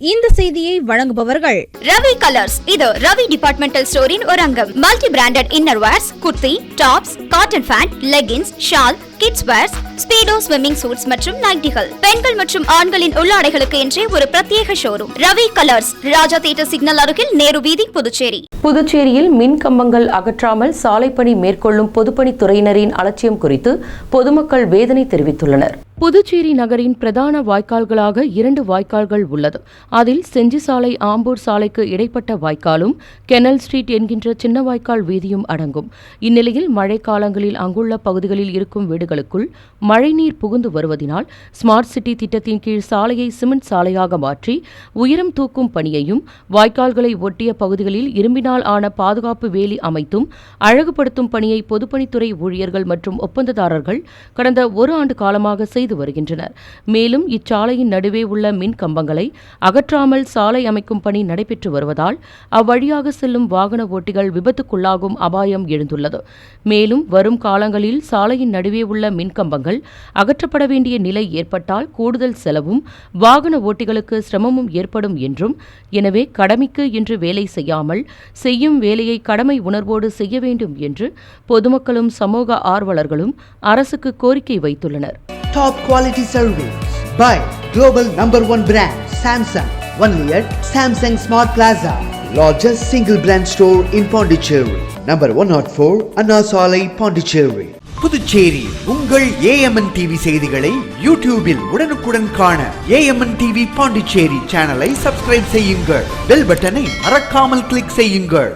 இந்த செய்தியை வழங்குபவர்கள் ரவி கலர்ஸ். இது ரவி டிபார்ட்மெண்டல் ஸ்டோரின் ஒரு அங்கம். Multi branded inner wears kurti tops cotton pant leggings shawl kids wears Speedo swimming suits மற்றும் நைட்டிகள் பெண்கள் மற்றும் ஆண்களின் உள்ளாடைகளுக்கு என்றே ஒரு பிரத்யேக showroom Ravi colours. Raja theatre signal அருகில் நேரு வீதி புதுச்சேரி. புதுச்சேரியில் மின் கம்பங்கள் அகற்றாமல் சாலைப்பணி மேற்கொள்ளும் பொதுப்பணித்துறையினரின் அலட்சியம் குறித்து பொதுமக்கள் வேதனை தெரிவித்துள்ளனர். புதுச்சேரி நகரின் பிரதான வாய்க்கால்களாக இரண்டு வாய்க்கால்கள் உள்ளது. அதில் செஞ்சி சாலை ஆம்பூர் சாலைக்கு இடைப்பட்ட வாய்க்காலும் கெனல் ஸ்ட்ரீட் என்கின்ற சின்ன வாய்க்கால் வீதியும் அடங்கும். இந்நிலையில் மழைக்காலங்களில் அங்குள்ள பகுதிகளில் இருக்கும் வீடுகளுக்குள் மழைநீர் புகுந்து வருவதினால் ஸ்மார்ட் சிட்டி திட்டத்தின் கீழ் சாலையை சிமெண்ட் சாலையாக மாற்றி உயரம் தூக்கும் பணியையும் வாய்க்கால்களை ஒட்டிய பகுதிகளில் இரும்பினால் ஆன பாதுகாப்பு வேலி அமைத்தும் அழகுபடுத்தும் பணியை பொதுப்பணித்துறை ஊழியர்கள் மற்றும் ஒப்பந்ததாரர்கள் கடந்த ஒரு ஆண்டு காலமாக செய்து வருகின்றனர். மேலும் இச்சாலையின் நடுவே உள்ள மின் கம்பங்களை அகற்றாமல் சாலை அமைக்கும் பணி நடைபெற்று வருவதால் அவ்வழியாக செல்லும் வாகன ஓட்டிகள் விபத்துக்குள்ளாகும் அபாயம் எழுந்துள்ளது. மேலும் வரும் காலங்களில் சாலையின் நடுவே உள்ள மின் கம்பங்கள் அகற்றப்பட வேண்டிய நிலை ஏற்பட்டால் கூடுதல் செலவும் வாகன ஓட்டிகளுக்கு சிரமமும் ஏற்படும் என்றும் எனவே கடமைக்கு என்று வேலை செய்யாமல் செய்யும் வேலையை கடமை உணர்வோடு செய்ய வேண்டும் என்று பொதுமக்களும் சமூக ஆர்வலர்களும் அரசுக்கு கோரிக்கை வைத்துள்ளனர். Top quality service by global number one brand Samsung. Only at Samsung Smart Plaza, largest single brand store in Pondicherry. Number 104 Anna Salai, Pondicherry. Puducherry உங்கள் ஏஎம்என் டிவி செய்திகளை யூடியூபில் உடனுக்குடன் காண ஏஎம்என் டிவி பாண்டிச்சேரி சேனலை சப்ஸ்கிரைப் செய்யுங்கள் பெல் பட்டனை மறக்காமல் கிளிக் செய்யுங்கள்